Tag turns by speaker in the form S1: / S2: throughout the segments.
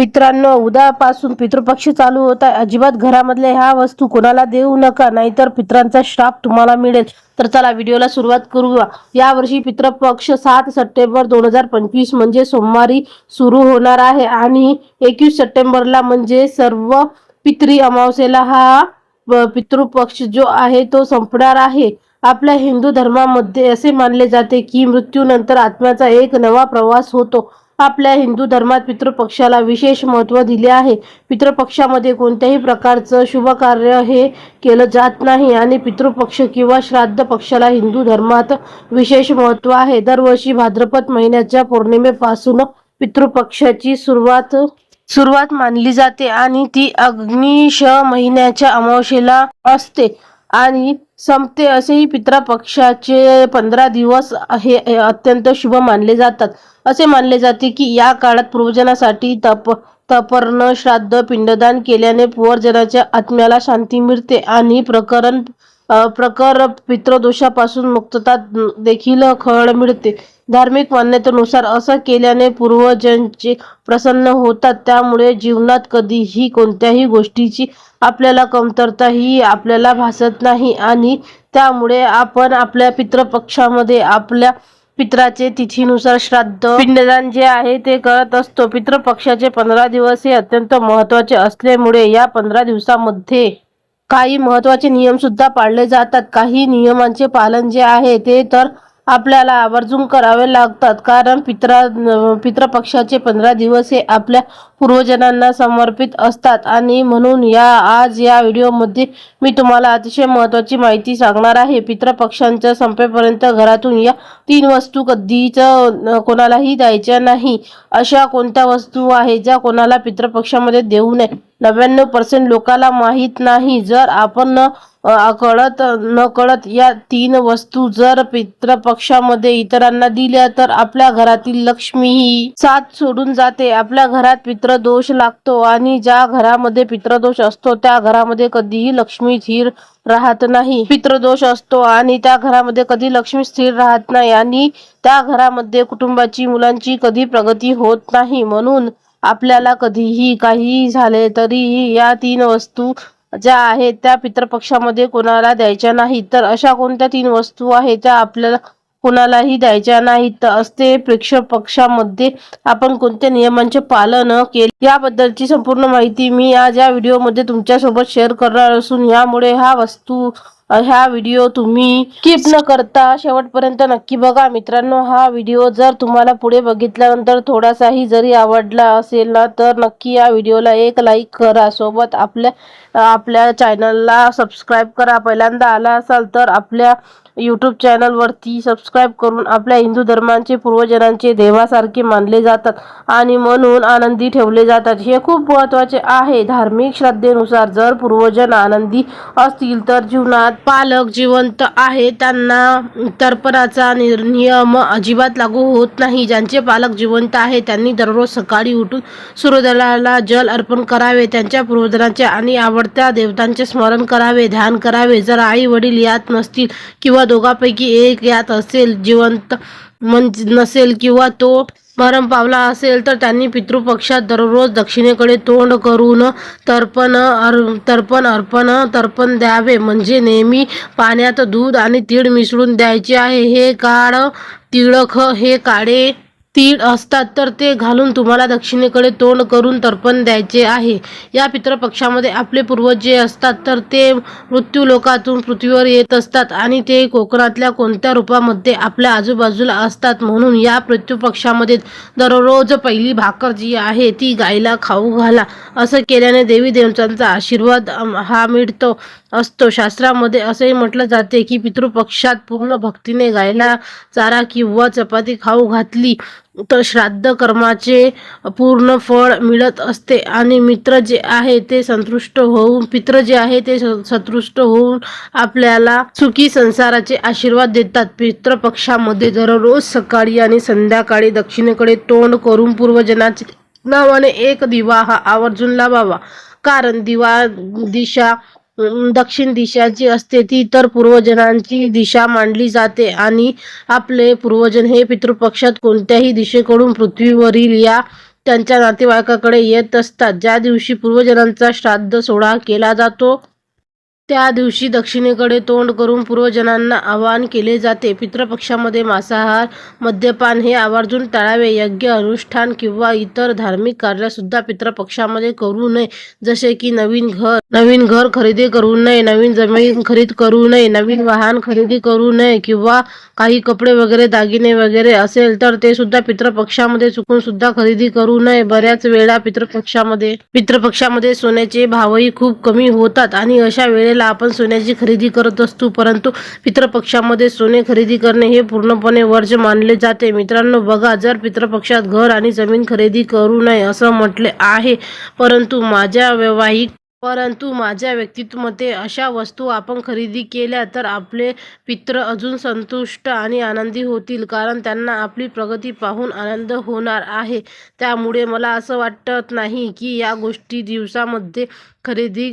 S1: मित्रांनो उद्यापासून पितृपक्ष चालू होत आहे. अजिबात घरामधल्या ह्या वस्तू कोणाला देऊ नका नाहीतर पित्रांचा श्राप तुम्हाला मिळेल. तर चला व्हिडिओला सुरुवात करूया. यावर्षी पितृपक्ष सात सप्टेंबर दोन हजार पंचवीस म्हणजे सोमवारी सुरू होणार आहे आणि एकवीस सप्टेंबरला म्हणजे सर्व पितरी अमावस्येला हा पितृपक्ष जो आहे तो संपणार आहे. आपल्या हिंदू धर्मामध्ये असे मानले जाते की मृत्यूनंतर आत्म्याचा एक नवा प्रवास होतो. आपल्या हिंदू धर्मात पितृपक्षाला विशेष महत्त्व दिले आहे. पितृपक्षामध्ये कोणत्याही प्रकारचं शुभकार्य हे केलं जात नाही आणि पितृपक्ष किंवा श्राद्ध पक्षाला हिंदू धर्मात विशेष महत्त्व आहे. दरवर्षी भाद्रपद महिन्याच्या पौर्णिमेपासून पितृपक्षाची सुरुवात सुरुवात मानली जाते आणि ती अग्निश महिन्याच्या अमावस्येला असते. आणि संपते असेही पितृपक्षाचे पंधरा दिवस हे अत्यंत शुभ मानले जातात. असे मानले जाते की या काळात पूर्वजनासाठी तप तपर्ण श्राद्ध पिंडदान केल्याने पूर्वजनाच्या आत्म्याला शांती मिळते आणि प्रकरण प्रकर पितृदोषापासून मुक्तता देखील खळ मिळते. धार्मिक मान्यतेनुसार असं केल्याने पूर्वजांचे प्रसन्न होतात. त्यामुळे जीवनात कधीही कोणत्याही गोष्टीची आपल्याला कमतरता ही आपल्याला भासत नाही आणि त्यामुळे आपण आपल्या पितृपक्षामध्ये आपल्या पित्राचे तिथीनुसार श्राद्ध पिंडदान जे आहे ते करत असतो. पितृपक्षाचे पंधरा दिवस हे अत्यंत महत्त्वाचे असल्यामुळे या पंधरा दिवसामध्ये काही महत्त्वाचे नियम सुद्धा पाळले जातात. काही नियमांचे पालन जे आहे ते तर आपल्याला आवर्जून करावे लागतात. कारण पित्रा पितृपक्षाचे पंधरा दिवस हे आपल्या पूर्वजनांना समर्पित असतात. आणि म्हणून या आज या व्हिडिओमध्ये मी तुम्हाला अतिशय महत्त्वाची माहिती सांगणार आहे. पितृपक्षांच्या संपेपर्यंत घरातून या तीन वस्तू कधीच कोणालाही द्यायच्या नाही. अशा कोणत्या वस्तू आहे ज्या कोणाला पितृपक्षामध्ये देऊ नये? नव्याण्णव पर्सेंट लोकाला माहीत नाही. जर आपण कळत न कळत या तीन वस्तू जर पितृपक्षामध्ये इतरांना दिल्या तर आपल्या घरातील लक्ष्मी ही साथ सोडून जाते. आपल्या घरात पितृ पितृदोष लागतो आणि ज्या घरामध्ये पितृदोष असतो त्या घरामध्ये कधीही लक्ष्मी स्थिर राहत नाही. पितृदोष असतो आणि त्या घरामध्ये कधी लक्ष्मी स्थिर राहत नाही आणि त्या घरामध्ये कुटुंबाची मुलांची कधी प्रगती होत नाही. म्हणून आपल्याला कधीही काही झाले तरीही या तीन वस्तू ज्या आहेत त्या पितृपक्षामध्ये कोणाला द्यायच्या नाहीत. तर अशा कोणत्या तीन वस्तू आहेत त्या आपल्याला कोणालाही द्यायच्या नाहीत. तर असते प्रेक्षक पक्षामध्ये आपण कोणत्या नियमांचे पालन केले? याबद्दलची संपूर्ण माहिती मी आज या व्हिडिओमध्ये तुमच्यासोबत शेअर करणार असून यामुळे हा वस्तू ह्या व्हिडिओ तुम्ही स्किप न करता शेवटपर्यंत नक्की बघा. मित्रांनो हा व्हिडिओ जर तुम्हाला पुढे बघितल्यानंतर थोडासाही जरी आवडला असेल ना तर नक्की या व्हिडिओला एक लाईक करा. सोबत आपल्या आपल्या चॅनलला सबस्क्राईब करा. पहिल्यांदा आला असाल तर आपल्या यूट्यूब चॅनलवरती सबस्क्राईब करून आपल्या हिंदू धर्मांचे पूर्वजनांचे देवासारखे मानले जातात आणि म्हणून आनंदी ठेवले जातात. हे खूप महत्त्वाचे आहे. धार्मिक श्रद्धेनुसार जर पूर्वजन आनंदी असतील तर जीवनात पालक जिवंत आहे त्यांना तर्पणाचा नियम अजिबात लागू होत नाही. ज्यांचे पालक जिवंत आहे त्यांनी दररोज सकाळी उठून सूर्योदयाला जल अर्पण करावे. त्यांच्या पूर्वजनांचे आणि आवडत्या देवतांचे स्मरण करावे ध्यान करावे. जर आई वडील यात नसतील किंवा दोघांपैकी एक यात असेल जिवंत म्हणजे नसेल किंवा तो मरण पावला असेल तर त्यांनी पितृपक्षात दररोज दक्षिणेकडे तोंड करून तर्पण अर तर्पण अर्पण तर्पण द्यावे. म्हणजे नेहमी पाण्यात दूध आणि तीळ मिसळून द्यायचे आहे. हे काळ तिळख हे काळे तीळ असतात तर ते घालून तुम्हाला दक्षिणेकडे तोंड करून तर्पण द्यायचे आहे. या पितृपक्षामध्ये आपले पूर्वज जे असतात तर ते मृत्यू लोकातून पृथ्वीवर येत असतात आणि ते कोकणातल्या कोणत्या रूपामध्ये आपल्या आजूबाजूला असतात म्हणून या मृत्यूपक्षामध्ये दररोज पहिली भाकर जी आहे ती गायला खाऊ घाला. असं केल्याने देवी देवतांचा आशीर्वाद हा मिळतो असतो. शास्त्रामध्ये असंही म्हटलं जाते की पितृपक्षात पूर्ण भक्तीने गायला चारा किंवा चपाती खाऊ घातली तर श्राद्ध कर्माचे पूर्ण फळ मिळत असते आणि मित्र जे आहे ते संतुष्ट होऊन पित्र जे आहे ते स- संतुष्ट होऊन आपल्याला सुखी संसाराचे आशीर्वाद देतात. पितृपक्षामध्ये दररोज सकाळी आणि संध्याकाळी दक्षिणेकडे तोंड करून पूर्वजनाचे नावाने एक दिवा हा आवर्जून लावावा. कारण दिवा दिशा दक्षिण दिशा जी असते ती इतर पूर्वजनांची दिशा मानली जाते आणि आपले पूर्वजन हे पितृपक्षात कोणत्याही दिशेकडून पृथ्वीवरील या त्यांच्या नातेवाईकाकडे येत असतात. ज्या दिवशी पूर्वजनांचा श्राद्ध सोहळा केला जातो त्या दिवशी दक्षिणेकडे तोंड करून पूर्वजनांना आवाहन केले जाते. पितृपक्षामध्ये मांसाहार मद्यपान हे आवर्जून टाळावे. यज्ञ अनुष्ठान किंवा इतर धार्मिक कार्यसुद्धा पितृपक्षामध्ये करू नये. जसे की नवीन घर नवीन घर खरेदी करू नये नवीन जमीन खरेदी करू नये नवीन वाहन खरेदी करू नये किंवा काही कपडे वगैरे दागिने वगैरे असेल तर ते सुद्धा पितृपक्षामध्ये चुकून सुद्धा खरेदी करू नये. बऱ्याच वेळा पितृपक्षामध्ये पितृपक्षामध्ये सोन्याचे भावही खूप कमी होतात आणि अशा वेळेला आपण सोन्याची खरेदी करत असतो परंतु पितृपक्षामध्ये सोने खरेदी करणे हे पूर्णपणे वर्ज मानले जाते. मित्रांनो बघा जर पितृपक्षात घर आणि जमीन खरेदी करू नये असं म्हटले आहे परंतु माझ्या वैवाहिक परंतु माझ्या व्यक्तित्वमध्ये अशा वस्तू आपण खरेदी केल्या तर आपले पित्र अजून संतुष्ट आणि आनंदी होतील कारण त्यांना आपली प्रगती पाहून आनंद होणार आहे. त्यामुळे मला असं वाटत नाही की या गोष्टी दिवसामध्ये खरेदी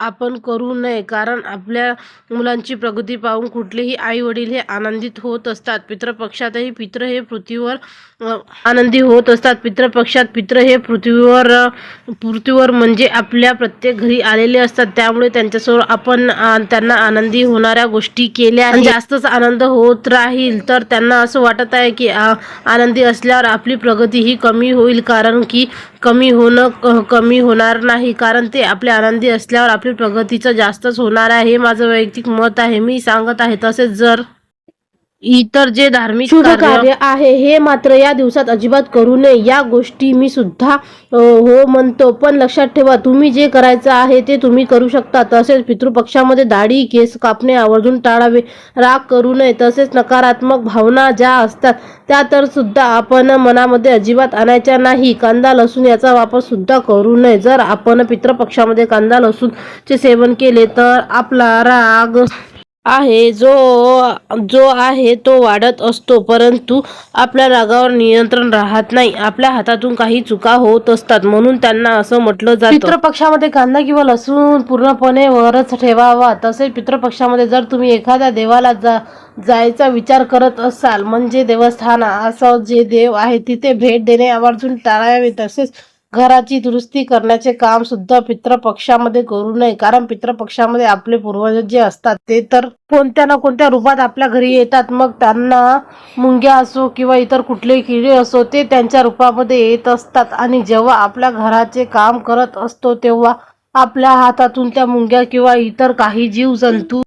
S1: आपण करू नये. कारण आपल्या मुलांची प्रगती पाहून कुठलेही आई वडील हे आनंदित होत असतात. पितृपक्षातही पित्र हे पृथ्वीवर आनंदी होत असतात. पितृपक्षात पित्र हे पृथ्वीवर पृथ्वीवर म्हणजे आपल्या प्रत्येक घरी आलेले असतात. त्यामुळे त्यांच्यासमोर आपण त्यांना आनंदी होणाऱ्या गोष्टी केल्या आणि जास्तच आनंद होत राहील. तर त्यांना असं वाटत आहे की आनंदी असल्यावर आपली प्रगती ही कमी होईल. कारण की कमी होणं क- कमी होणार नाही. कारण ते आपले आनंदी असल्यावर आपली प्रगतीचं जास्तच होणार आहे हे माझं वैयक्तिक मत आहे. मी सांगत आहे तसेच जर इतर जे धार्मिक
S2: शुभ
S1: कार्य
S2: आहे हे मात्र या दिवसात अजिबात करू नये. या गोष्टी मी सुद्धा हो म्हणतो. पण लक्षात ठेवा तुम्ही जे करायचं आहे ते तुम्ही करू शकता. तसेच पितृपक्षामध्ये दाढी केस कापणे आवर्जून टाळावे राग करू नये. तसेच नकारात्मक भावना ज्या असतात त्या तर सुद्धा आपण मनामध्ये अजिबात आणायच्या नाही. कांदा लसूण याचा वापर सुद्धा करू नये. जर आपण पितृपक्षामध्ये कांदा लसूणचे सेवन केले तर आपला राग आहे. जो जो आहे तो वाढत असतो परंतु आपल्या रागावर नियंत्रण राहत नाही. आपल्या हातातून काही चुका होत असतात म्हणून त्यांना असं म्हटलं जातं.
S1: पितृपक्षामध्ये कांदा किंवा लसूण पूर्णपणे वरच ठेवावा. तसेच पितृपक्षामध्ये जर तुम्ही एखाद्या देवाला जा जायचा विचार करत असाल म्हणजे देवस्थान असं जे देव आहे तिथे भेट देणे आवर्जून टाळावे. तसेच घराची दुरुस्ती करण्याचे काम सुद्धा पितृपक्षामध्ये करू नये. कारण पितृपक्षामध्ये आपले पूर्वज जे असतात ते तर कोणत्या ना कोणत्या रूपात आपल्या घरी येतात. मग त्यांना मुंग्या असो किंवा इतर कुठले किडे असो ते त्यांच्या रूपामध्ये येत असतात. आणि जेव्हा आपल्या घराचे काम करत असतो तेव्हा आपल्या हातातून त्या मुंग्या किंवा इतर काही जीव जंतू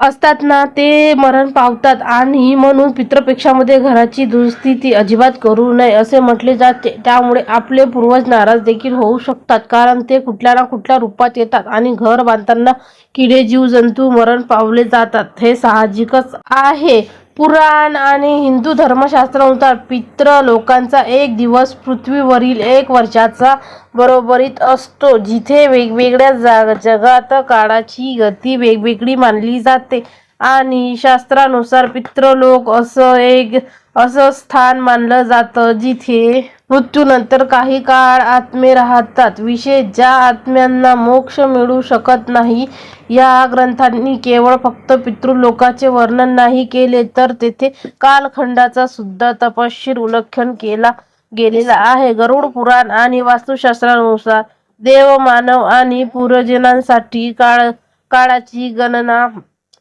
S1: असतात ना ते मरण पावतात आणि म्हणून पितृपक्षामध्ये घराची दुरुस्ती ती अजिबात करू नये असे म्हटले जाते. त्यामुळे आपले पूर्वज नाराज देखील होऊ शकतात कारण ते कुठल्या ना कुठल्या रूपात येतात आणि घर बांधताना किडे जीव जंतू मरण पावले जातात. हे साहजिकच आहे. पुराण आणि हिंदू धर्मशास्त्रानुसार पित्र लोकांचा एक दिवस पृथ्वीवरील एक वर्षाचा बरोबरीत असतो जिथे वेगवेगळ्या जाग जगात काळाची गती वेगवेगळी मानली जाते. आणि शास्त्रानुसार पितृलोक असं एक असं स्थान मानलं जातं जिथे मृत्यूनंतर काही काळ आत्मे राहतात. विशेष ज्या आत्म्यांना मोक्ष मिळू शकत नाही या ग्रंथांनी केवळ फक्त पितृलोकाचे वर्णन नाही केले तर तेथे कालखंडाचा सुद्धा तपशीर उल्लेखन केला गेलेला आहे. गरुड पुराण आणि वास्तुशास्त्रानुसार देव मानव आणि पूर्वजनांसाठी काळ काळाची गणना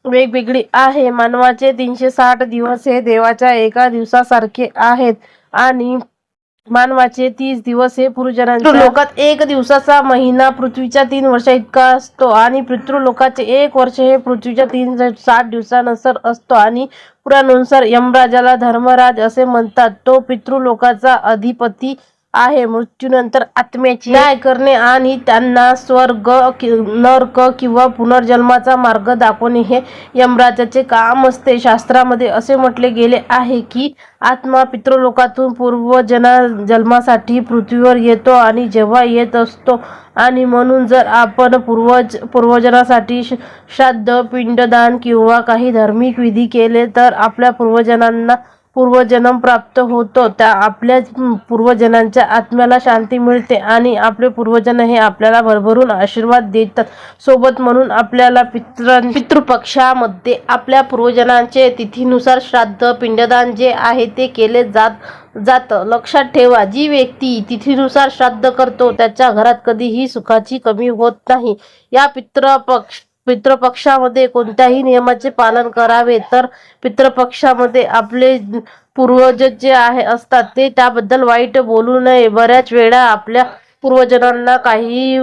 S1: वेगवेगळी आहे. मानवाचे तीनशे साठ दिवस हे देवाच्या एका दिवसासारखे आहेत आणि मानवाचे तीस दिवस हे पूर्वजनांच्या लोकात एक दिवसाचा महिना पृथ्वीच्या तीन वर्षा इतका असतो आणि पितृलोकाचे एक वर्ष हे पृथ्वीच्या तीन साठ दिवसानंतर असतो आणि पुराणानुसार यमराजाला धर्मराज असे म्हणतात. तो पितृलोकाचा अधिपती आहे. मृत्यूनंतर आत्म्याची न्याय करणे आणि त्यांना स्वर्ग कि- नर्क किंवा पुनर्जन्माचा मार्ग दाखवणे हे यमराजाचे काम असते. शास्त्रामध्ये असे म्हटले गेले आहे की आत्मा पितृलोकातून पूर्वजना जन्मासाठी पृथ्वीवर येतो आणि जेव्हा येत असतो आणि म्हणून जर आपण पूर्वज पूर्वजनासाठी श- श्राद्ध पिंडदान किंवा काही धार्मिक विधी केले तर आपल्या पूर्वजनांना पूर्वजन्म प्राप्त होतो त्या आपल्या पूर्वजनांच्या आत्म्याला शांती मिळते आणि आपले पूर्वजन हे आपल्याला भरभरून आशीर्वाद देतात. सोबत म्हणून आपल्याला पित्र पितृपक्षामध्ये आपल्या पूर्वजनांचे तिथीनुसार श्राद्ध पिंडदान जे आहे ते केले जात जातं. लक्षात ठेवा जी व्यक्ती तिथीनुसार श्राद्ध करतो त्याच्या घरात कधीही सुखाची कमी होत नाही. या पितृपक्ष पितृपक्षामध्ये कोणत्याही नियमाचे पालन करावे तर पितृपक्षामध्ये आपले पूर्वज जे आहे असतात ते त्याबद्दल वाईट बोलू नये. बऱ्याच वेळा आपल्या पूर्वजनांना काही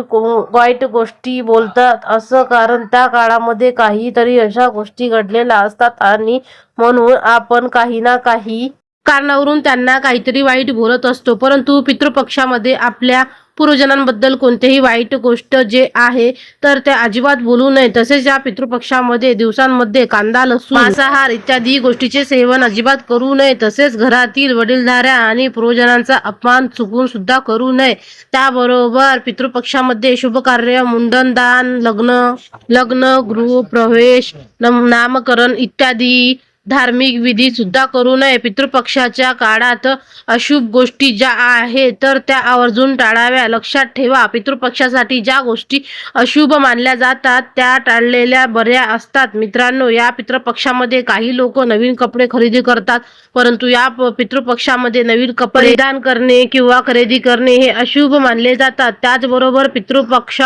S1: वाईट गोष्टी बोलतात. असं कारण त्या काळामध्ये काहीतरी अशा गोष्टी घडलेल्या असतात आणि म्हणून आपण काही ना काही कारणावरून त्यांना काहीतरी वाईट बोलत असतो. परंतु पितृपक्षामध्ये आपल्या पूर्वजनांबद्दल कोणतेही वाईट गोष्ट जे आहे तर ते अजिबात बोलू नये. तसेच या पितृपक्षामध्ये दिवसांमध्ये कांदा लसूण मांसाहार इत्यादी गोष्टीचे सेवन अजिबात करू नये. तसेच घरातील वडीलधाऱ्या आणि पूर्वजनांचा अपमान चुकून सुद्धा करू नये. त्याबरोबर पितृपक्षामध्ये शुभ कार्य मुंडन दान लग्न लग्न गृह प्रवेश नम- नामकरण इत्यादी धार्मिक विधी सुद्धा करू नये. पितृपक्षाच्या काळात अशुभ गोष्टी ज्या आहेत तर त्या आवर्जून टाळाव्या. लक्षात ठेवा पितृपक्षासाठी ज्या गोष्टी अशुभ मानल्या जातात त्या टाळलेल्या बऱ्या असतात. मित्रांनो या पितृपक्षामध्ये काही लोक नवीन कपडे खरेदी करतात परंतु या पितृपक्षामध्ये नवीन कपडे परिधान करणे किंवा खरेदी करणे हे अशुभ मानले जातात. त्याचबरोबर पितृपक्ष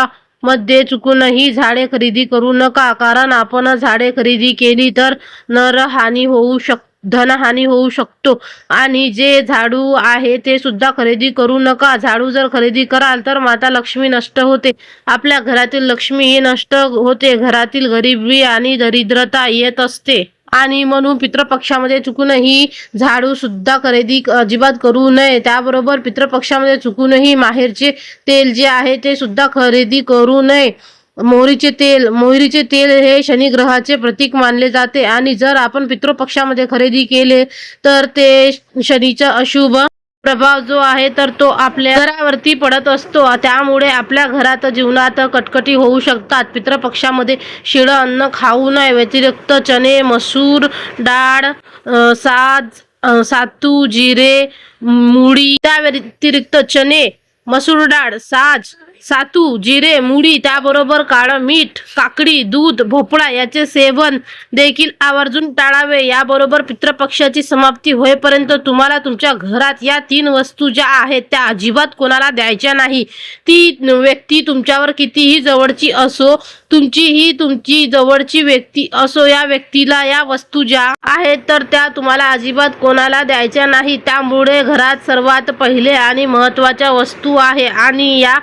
S1: मध्ये चुकूनही झाडे खरेदी करू नका कारण आपण झाडे खरेदी केली तर नरहानी होऊ शक धनहानी होऊ शकतो. आणि जे झाडू आहे ते सुद्धा खरेदी करू नका. झाडू जर खरेदी कराल तर माता लक्ष्मी नष्ट होते. आपल्या घरातील लक्ष्मी ही नष्ट होते. घरातील गरिबी आणि दरिद्रता येत असते. आणि म्हणून पितृपक्षामध्ये चुकूनही झाडू सुद्धा खरेदी अजिबात करू नये. त्याबरोबर पितृपक्षामध्ये चुकूनही माहेरचे तेल जे आहे ते सुद्धा खरेदी करू नये. मोहरीचे तेल मोहरीचे तेल हे शनिग्रहाचे प्रतीक मानले जाते. आणि जर आपण पितृपक्षामध्ये खरेदी केले तर ते शनीचं अशुभ प्रभाव जो आहे तर तो आपल्या घरावरती पडत असतो. त्यामुळे आपल्या घरात जीवनात कटकटी होऊ शकतात. पितृपक्षामध्ये शिळं अन्न खाऊ नये. व्यतिरिक्त चणे मसूर डाळ साज सातू जिरे मुळी त्या व्यतिरिक्त चणे मसूर डाळ साज सातू जिरे मुडी त्याबरोबर काळं मीठ काकडी दूध भोपळा याचे सेवन देखील आवर्जून टाळावे. याबरोबर पितृपक्षाची समाप्ती होईपर्यंत तुम्हाला तुमच्या घरात या तीन वस्तू ज्या आहेत त्या अजिबात कोणाला द्यायच्या नाही. ती व्यक्ती तुमच्यावर कितीही जवळची असो तुमची ही तुमची जवळची व्यक्ती असो या व्यक्तीला या वस्तू ज्या आहेत तर त्या तुम्हाला अजिबात कोणाला द्यायच्या नाही. त्यामुळे घरात सर्वात पहिले आणि महत्त्वाच्या वस्तू आहे आणि या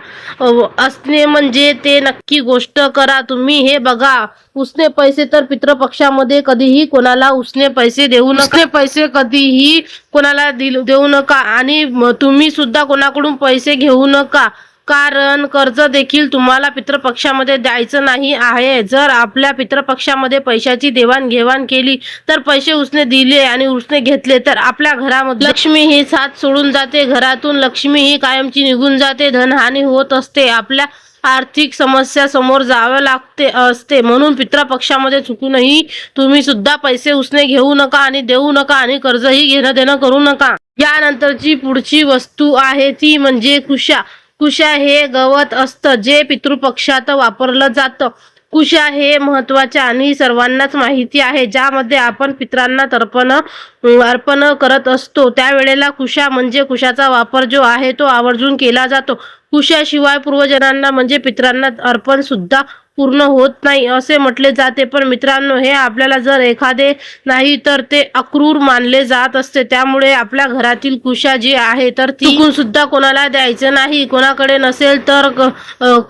S1: असणे म्हणजे ते नक्की गोष्ट करा. तुम्ही हे बघा. उसने पैसे तर पितृपक्षामध्ये कधीही कोणाला उसने पैसे देऊ नका. पैसे कधीही कोणाला दिल देऊ नका. आणि तुम्ही सुद्धा कोणाकडून पैसे घेऊ नका. कारण कर्ज देखील तुम्हाला पितृपक्षामध्ये द्यायचं नाही आहे. जर आपल्या पितृपक्षामध्ये पैशाची देवाणघेवाण केली तर पैसे उसने दिले आणि उसने घेतले तर आपल्या घरामध्ये लक्ष्मी ही साथ सोडून जाते. घरातून लक्ष्मी ही कायमची निघून जाते. धनहानी होत असते. आपल्या आर्थिक समस्या समोर जावं लागते असते. म्हणून पितृपक्षामध्ये चुकूनही तुम्ही सुद्धा पैसे उसने घेऊ नका आणि देऊ नका आणि कर्जही घेणं देणं करू नका. यानंतरची पुढची वस्तू आहे ती म्हणजे कुशा. कुशा हे गवत असतं जे पितृपक्षात वापरलं जातं. कुशा हे महत्त्वाचे आणि सर्वांनाच माहिती आहे ज्यामध्ये आपण पित्रांना तर्पण अर्पण करत असतो. त्यावेळेला कुशा म्हणजे कुशाचा वापर जो आहे तो आवर्जून केला जातो. कुशाशिवाय पूर्वजनांना म्हणजे पित्रांना अर्पण सुद्धा पूर्ण होत नाही असे म्हटले जाते. पण मित्रांनो हे आपल्याला जर एखादे नाही तर ते अक्रूर मानले जात असते. त्यामुळे आपल्या घरातील कुशा जी आहे तर ती सुद्धा कोणाला द्यायचं नाही. कोणाकडे नसेल तर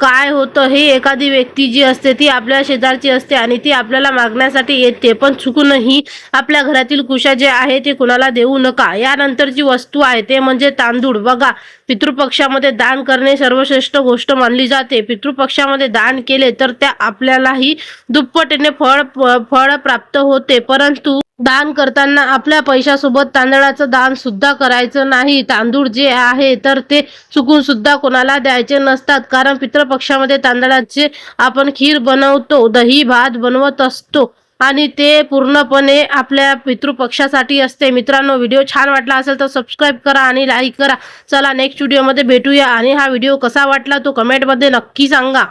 S1: काय होतं हे एखादी व्यक्ती जी असते ती आपल्या शेजारची असते आणि ती आपल्याला मागण्यासाठी येते. पण चुकूनही आपल्या घरातील कुशा जे आहे ते कोणाला देऊ नका. यानंतरची वस्तू आहे ते म्हणजे तांदूळ. बघा पितृपक्षामध्ये दान करणे सर्वश्रेष्ठ गोष्ट मानली जाते. पितृपक्षामध्ये दान केले तर त्या आपल्यालाही दुप्पटीने फळ फळ प्राप्त होते. परंतु दान करताना आपल्या पैशासोबत तांदळाचं दान सुद्धा करायचं नाही. तांदूळ जे आहे तर ते चुकून सुद्धा कोणाला द्यायचे नसतात. कारण पितृपक्षामध्ये तांदळाचे आपण खीर बनवतो दही भात बनवत असतो आणि ते पूर्णपणे आपल्या पितृपक्षासाठी असते. मित्रांनो व्हिडिओ छान वाटला असेल तर सबस्क्राईब करा आणि लाईक करा. चला नेक्स्ट व्हिडिओमध्ये भेटूया आणि हा व्हिडिओ कसा वाटला तो कमेंटमध्ये नक्की सांगा.